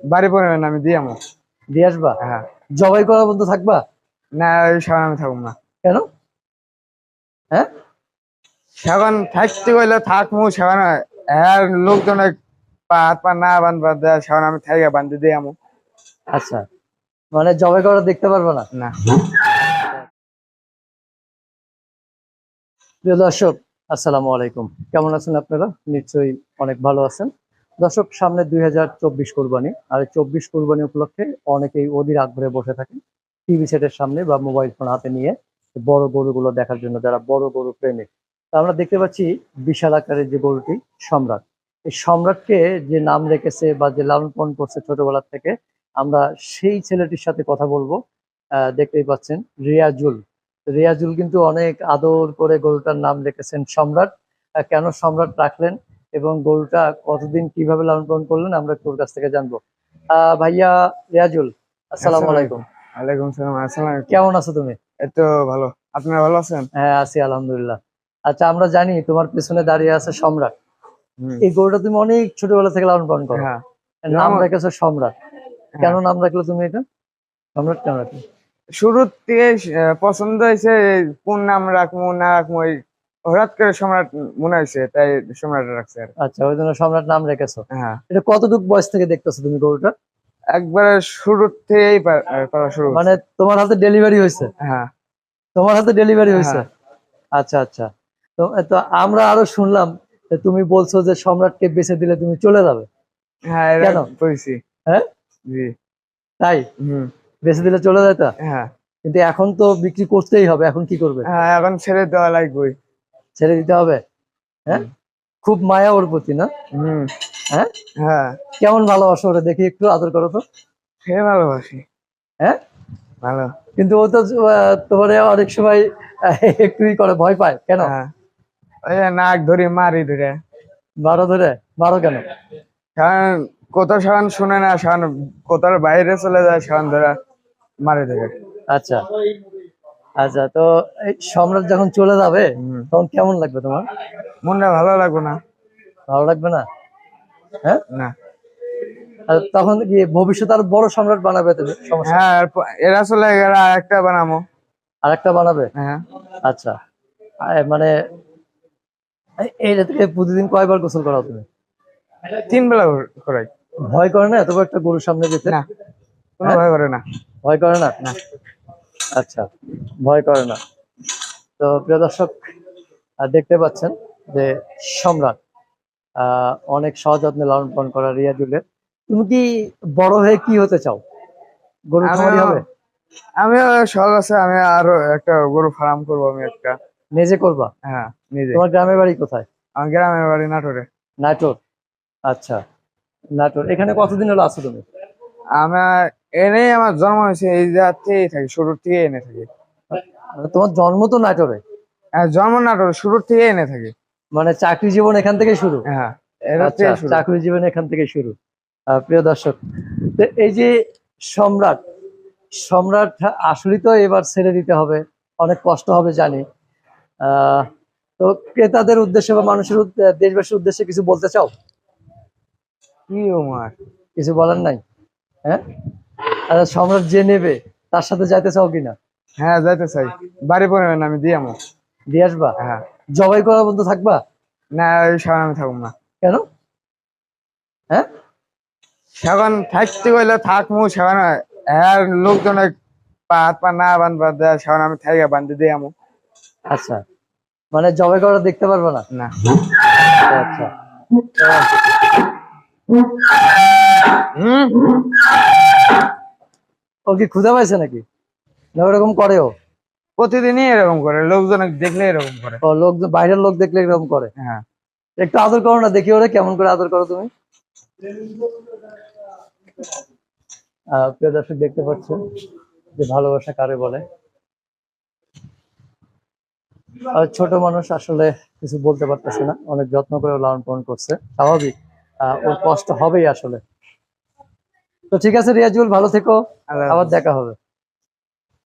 বাড়ি পরিবেন আমি দিয়ে আমো দিয়ে আসবা? হ্যাঁ। জবাই করার মধ্যে থাকবা? না ওই সাবান আমি থাকব না। কেন? হ্যাঁ? সাবান থাকতে গেলে থাকব সাবান হ্যাঁ। লোকজনে হাত পা না বান্ধবা দেয় সাবান আমি থাইকে বান্ধি দিয়ে আমো আচ্ছা। মানে জবাই করা দেখতে পারবে না? না। প্রিয় দর্শক আসসালামু আলাইকুম। কেমন আছেন আপনারা? নিশ্চয়ই অনেক ভালো আছেন। দর্শক, সামনে দুই হাজার চব্বিশ কোরবানি। আর চব্বিশ কোরবানি উপলক্ষে অনেকেই অধীর আগ্রহে বসে থাকেন টিভি সেটের সামনে বা মোবাইল ফোন হাতে নিয়ে বড় গরুগুলো দেখার জন্য, যারা বড় গরু প্রেমিক। আমরা দেখতে পাচ্ছি বিশাল আকারের যে গরুটি, সম্রাট। এই সম্রাটকে যে নাম রেখেছে বা যে লালন পালন করছে ছোটবেলার থেকে, আমরা সেই ছেলেটির সাথে কথা বলব। দেখতেই পাচ্ছেন রিয়াজুল। রিয়াজুল কিন্তু অনেক আদর করে গরুটার নাম রেখেছেন সম্রাট। কেন সম্রাট রাখলেন? এবং গরুটা কতদিন কীভাবে লালন পালন করলেন আমরা তোর কাছ থেকে জানব। আহ, ভাইয়া রিয়াজুল আসসালাম আলাইকুম। আলাইকুম সালাম আসসালাম কেমন আছো তুমি? এই তো ভালো। আপনারা ভালো আছেন? হ্যাঁ আছি আলহামদুলিল্লাহ। আচ্ছা আমরা জানি তোমার পেছনে দাঁড়িয়ে আছে সম্রাট। এই গরুটা তুমি অনেক ছোটবেলা থেকে লালন পালন করো। হ্যাঁ। নাম রেখেছো সম্রাট। কেন নাম রাখলে তুমি এটা? সম্রাট কেন রাখলে? শুরুর থেকে পছন্দ হয়েছে কোন নাম রাখব না রাখব হঠাৎ করে সম্রাট মনে হয়েছে তাই সম্রাট রাখছে আর আচ্ছা ওই জন্য সম্রাট নাম রেখেছো। হ্যাঁ। এটা কতটুকু বয়স থেকে দেখতেছো তুমি গরুটা? একবারে থেকেই শুরু মানে তোমার হাতে ডেলিভারি হয়েছে? হ্যাঁ। তোমার হাতে ডেলিভারি হয়েছে? হ্যাঁ। আচ্ছা আচ্ছা। তো তো আমরা আরও শুনলাম তুমি বলছো যে সম্রাটকে বেছে দিলে তুমি চলে যাবে। হ্যাঁ কেন? হ্যাঁ? জি। তাই? হুম। বেছে দিলে চলে যেত হ্যাঁ। কিন্তু এখন তো বিক্রি করতেই হবে এখন কি করবে? হ্যাঁ এখন ছেড়ে দেওয়া লাগবে। ছেড়ে দিতে হবে? হ্যাঁ? খুব মায়া ওর প্রতি না? হ্যাঁ? হ্যাঁ। কেমন ভালোবাসো ওরা? দেখি একটু আদর করো তো। সে ভালোবাসি? হ্যাঁ? ভালো। কিন্তু ও তো তোমার অনেক সময় একটুই করে ভয় পায়। কেন? হ্যাঁ। নাক ধরে মারি ধরে। বারো ধরে? বারো কেন? কারণ কোথাও সান শুনে না সান কোথাও বাইরে চলে যায় সাবান ধরে মারি ধরে। আচ্ছা। আচ্ছা তো এই সম্রাট যখন চলে যাবে তখন কেমন লাগবে তোমার? মনটা ভালো লাগবে না। ভালো লাগবে না? হ্যাঁ? না। তখন কি ভবিষ্যতে আর বড় সম্রাট বানাবে তুমি? হ্যাঁ এরা চলে গেলে আর একটা বানাবো। আর একটা বানাবে? হ্যাঁ। আচ্ছা। মানে এই- এইটা থেকে প্রতিদিন কয়বার গোসল করাও তুমি? তিন বেলা করাই। ভয় করে না? এত বড় একটা গরুর সামনে যেতে না। কোনো ভয় করে না। ভয় করে না। আচ্ছা ভয় করে না। তো প্রিয় দর্শক দেখতে পাচ্ছেন যে সম্রাট অনেক সযত্নে লালন পালন করা রিয়াজুলের। তুমি কি বড় হয়ে কি হতে চাও? গরু খামারি হবে? আমিও শখ আছে আমি আরও একটা গরু ফার্ম করব আমি একটা। নিজে করবা? হ্যাঁ নিজে। তোমার গ্রামের বাড়ি কোথায়? আমার গ্রামের বাড়ি নাটোরে। নাটোর। আচ্ছা নাটোর। এখানে কতদিন হলো আছো তুমি? আমার এনেই আমার জন্ম হয়েছে এই জায়গা থেকেই থাকি শুরুর থেকে এনে থাকি। মানে তোমার জন্ম তো নাটোরে? হ্যাঁ, জন্ম নাটোরে শুরুর থেকে এনে থাকি। মানে চাকরি জীবন এখান থেকে শুরু? হ্যাঁ আচ্ছা চাকরি জীবন এখান থেকে শুরু। প্রিয় দর্শক তো এই যে সম্রাট সম্রাট আসলেই তো এবার ছেড়ে দিতে হবে অনেক কষ্ট হবে জানি। আহ, তো ক্রেতাদের উদ্দেশ্যে বা মানুষের দেশবাসীর উদ্দেশ্যে কিছু বলতে চাও? কি উমার কিছু বলার নাই? হ্যাঁ? আর সম্রাট যে নেবে তার সাথে যাইতে চাও কিনা? হ্যাঁ যাইতে চাই। বাড়ি পরিবেন আমি দিয়ে আমো দিয়ে আসবা? হ্যাঁ। জবাই করার মধ্যে থাকবা? না ওই সাবান আমি থাকব না। কেন? হ্যাঁ? সাবান থাকতে গেলে থাকব সাবান হ্যাঁ লোকজনে পা হাত পা না বান্ধবা দেয় সাবান আমি থাইকে বান্ধি দিয়ে আমো। আচ্ছা। মানে জবাই করা দেখতে পারবে না? না। আচ্ছা। হুম? ও কি ক্ষুধা পাইছে নাকি? না ওরকম করে ও প্রতিদিনই এরকম করে লোকজন দেখলে এরকম করে। ও লোক বাইরের লোক দেখলে এরকম করে? হ্যাঁ। একটু আদর করো না দেখি ওরে কেমন করে আদর করো তুমি। প্রিয় দর্শক দেখতে পাচ্ছেন যে ভালোবাসা কারে বলে? আর ছোট মানুষ আসলে কিছু বলতে পারতেছে না অনেক যত্ন করে লালন পালন করছে। স্বাভাবিক। ওর কষ্ট হবেই আসলে। তো ঠিক আছে রিয়াজুল ভালো থেকো। আবার দেখা হবে।